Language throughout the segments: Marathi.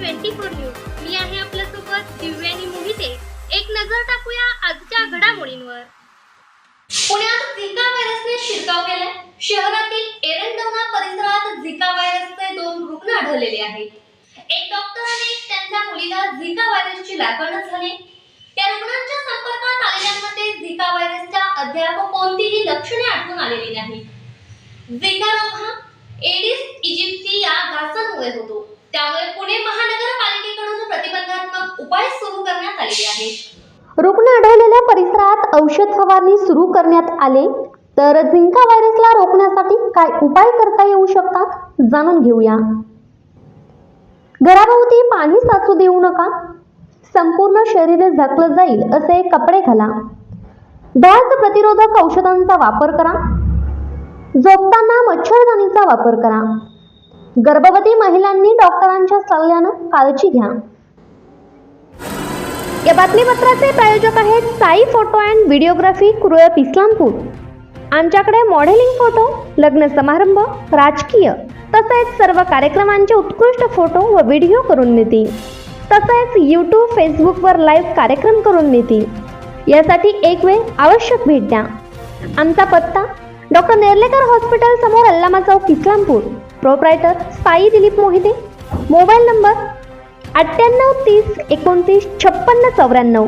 Twenty four news. मी आहे आपल्यासोबत दिव्यानी मोहिते. एक नजर टाकूया आजच्या घडामोडींवर. पुण्यात झिका व्हायरसने शिरकाव केलाय. शहरातील एरंडवना परिसरात झिका व्हायरसचे दोन रुग्ण आढळलेले आहेत. एक डॉक्टर आणि त्यांच्या मुलीला झिका व्हायरसची लागण झाली. त्या रुग्णांच्या संपर्कात आलेल्यांमध्ये झिका व्हायरसच्या अद्याप कोणतीही लक्षणे आढळून आलेली नाही झिका रोग हा एडिस इजिप्ती या घासामुळे होतो. त्यामुळे पुणे महानगरपालिकेकडून प्रतिबंधात्मक उपाय सुरू करण्यात आलेले आहेत. रुग्ण आढळलेल्या परिसरात औषध फवारणी सुरू करण्यात आले. तर झिंका व्हायरसला रोखण्यासाठी काय उपाय करता येऊ शकतात? जाणून घेऊया. घराभोवती पाणी साचू देऊ नका. संपूर्ण शरीर झाकलं जाईल असे कपडे घाला. डास प्रतिरोधक औषधांचा वापर करा. झोपताना मच्छरदाणीचा वापर करा. गर्भवती महिलांनी डॉक्टरांच्या सल्ल्यानं काळजी घ्या. या बातमीपत्राचे प्रायोजक आहेत Sai photo and videography Kurulap Islampur. आमच्याकडे मॉडेलिंग फोटो लग्न समारंभ राजकीय तसेच सर्व कार्यक्रमांचे उत्कृष्ट फोटो व व्हिडिओ करून मिळतील. तसेच यूट्यूब फेसबुकवर लाईव्ह कार्यक्रम करून मिळतील. यासाठी एक वेळ आवश्यक भेट द्या. आमचा पत्ता डॉक्टर नेर्लेकर हॉस्पिटल समोर अल्लामा चौक Islampur. Proprietor Sai Dilip Mohite. Mobile number अठ्ठ्याण्णव तीस एकोणतीस छप्पन्न चौऱ्याण्णव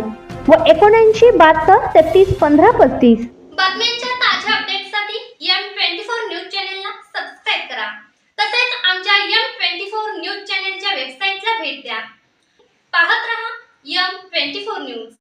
व एकोणऐंशी बहात्तर तेहतीस पंधरा पस्तीस. बातम्यांच्या ताज्या अपडेट्ससाठी एम ट्वेंटी फोर न्यूज चॅनेलला सबस्क्राईब करा. तसेच आमच्या एम ट्वेंटी फोर न्यूज चॅनेलच्या वेबसाईटला भेट द्या. पाहत रहा एम ट्वेंटी फोर न्यूज